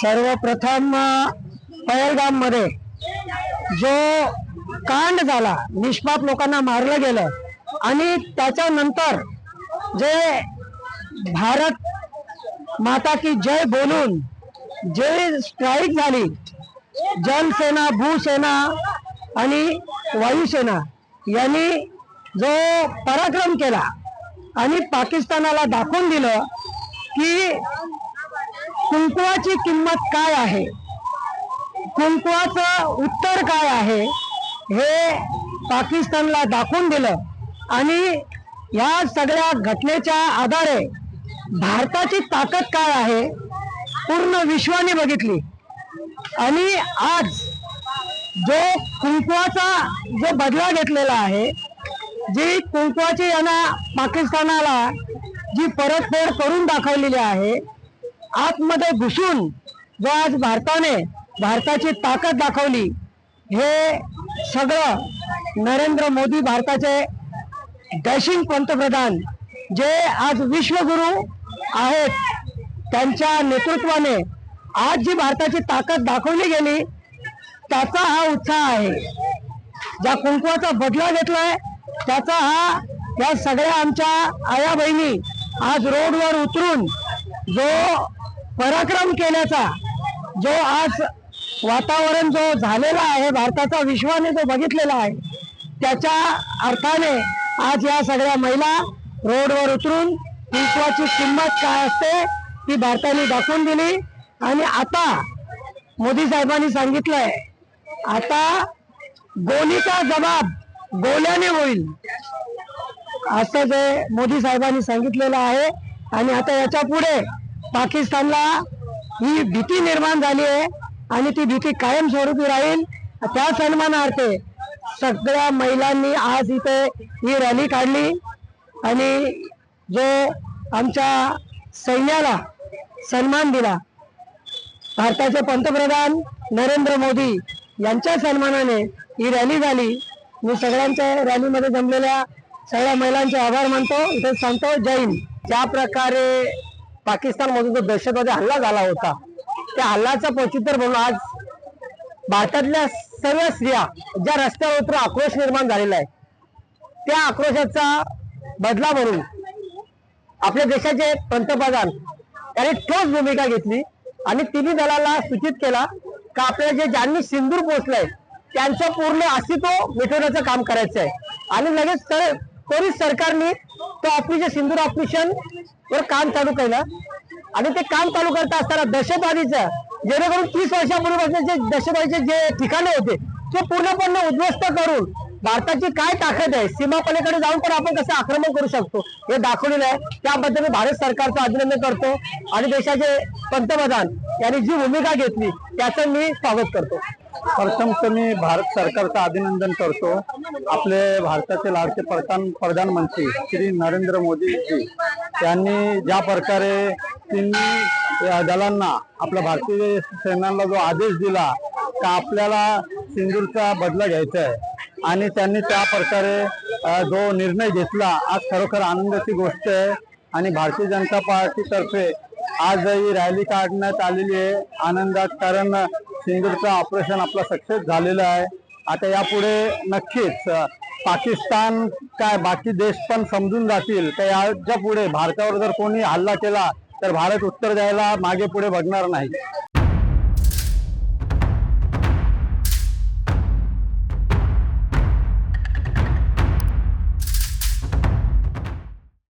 सर्वप्रथम पहलगाममध्ये जो कांड झाला निष्पाप लोकांना मारलं गेलं आणि त्याच्यानंतर जे भारत माता की जय बोलून जे स्ट्राईक झाली जलसेना भूसेना आणि वायुसेना यांनी जो पराक्रम केला आणि पाकिस्तानाला दाखवून दिलं की कुंकुवाची किंमत काय आहे? कुंकुवाचं उत्तर काय आहे? हे पाकिस्तानला दाखवून दिलं आणि या सगळ्या घटनेच्या आधारे भारताची ताकद काय आहे? पूर्ण विश्वाने बघितली. आणि आज जो कुंकुवाचा जो बदला घेतलेला आहे जी कुंकुवाची यांना पाकिस्तानाला जी परतफेड करून दाखवलेली आहे आतमध्ये घुसून जो आज भारताने भारताची ताकद दाखवली हे सगळं नरेंद्र मोदी भारताचे डॅशिंग पंतप्रधान जे आज विश्वगुरु आहेत त्यांच्या नेतृत्वाने आज जी भारताची ताकद दाखवली गेली त्याचा हा उत्साह आहे. ज्या कुंकवाचा बदला घेतलाय त्याचा हा या सगळ्या आमच्या आया बहिणी आज रोडवर उतरून जो पराक्रम केल्याचा जो आज वातावरण जो झालेला आहे भारताचा विश्वाने जो बघितलेला आहे त्याच्या अर्थाने आज या सगळ्या महिला रोडवर उतरून विश्वाची किंमत काय असते ती भारताने दाखवून दिली. आणि आता मोदी साहेबांनी सांगितलंय आता गोलीचा जबाब गोल्याने होईल. असं जे मोदी साहेबांनी सांगितलेलं आहे. आणि आता याच्यापुढे पाकिस्तानला ही भीती निर्माण झाली आहे आणि ती भीती कायमस्वरूपी राहील. त्या सन्मानार्थ सगळ्या महिलांनी आज इथे ही रॅली काढली. आणि जो आमच्या सैन्याला सन्मान दिला भारताचे पंतप्रधान नरेंद्र मोदी यांच्या सन्मानाने ही रॅली झाली. मी सगळ्यांच्या रॅलीमध्ये जमलेल्या सगळ्या महिलांचे आभार मानतो. इथे सांगतो जय हिंद. ज्या प्रकारे पाकिस्तानमधून जो दहशतवादी हल्ला झाला होता त्या हल्ल्याचा प्रत्युत्तर म्हणून आज भारतातल्या सर्व स्त्रिया ज्या रस्त्यावर उतरून आक्रोश निर्माण झालेला आहे त्या आक्रोशाचा बदला म्हणून आपल्या देशाचे पंतप्रधान त्यांनी ठोस भूमिका घेतली आणि तिन्ही दलाला सूचित केला का आपल्याला जे ज्यांनी सिंदूर पोचलंय त्यांचं पूर्ण अस्तित्व मिटवण्याचं काम करायचं आहे आणि लगेच सर त्वरित सरकारने तो ऑपरेशन सिंदूर ऑपरेशन वर काम चालू केलं. आणि ते काम चालू करता असताना दहशतवादीचं जेणेकरून तीस वर्षापूर्वीपासून जे दहशतवादीचे जे ठिकाणे होते ते पूर्णपणे उद्ध्वस्त करून भारताची काय ताकद आहे सीमा पलीकडे जाऊन पण आपण कसं आक्रमण करू शकतो हे दाखवलेलं आहे. त्याबद्दल मी भारत सरकारचं अभिनंदन करतो. आणि देशाचे पंतप्रधान यांनी जी भूमिका घेतली त्याचं मी स्वागत करतो. प्रथम तर मी भारत सरकारचं अभिनंदन करतो. आपले भारताचे लाडके प्रधान प्रधानमंत्री श्री नरेंद्र मोदीजी यांनी ज्या प्रकारे तिन्ही या दलांना आपल्या भारतीय सेनाला जो आदेश दिला का आपल्याला सिंदूरचा बदला घ्यायचा आहे. आणि त्यांनी त्या प्रकारे जो निर्णय घेतला आज खरोखर आनंदाची गोष्ट आहे. आणि भारतीय जनता पार्टीतर्फे आज ही रॅली काढण्यात आलेली आहे. आनंदात कारण सिंदूरचं ऑपरेशन आपलं सक्सेस झालेलं आहे. आता यापुढे नक्कीच पाकिस्तान काय बाकी देश पण समजून जातील. तर याच्यापुढे भारतावर जर कोणी हल्ला केला तर भारत उत्तर द्यायला मागे पुढे बघणार नाही.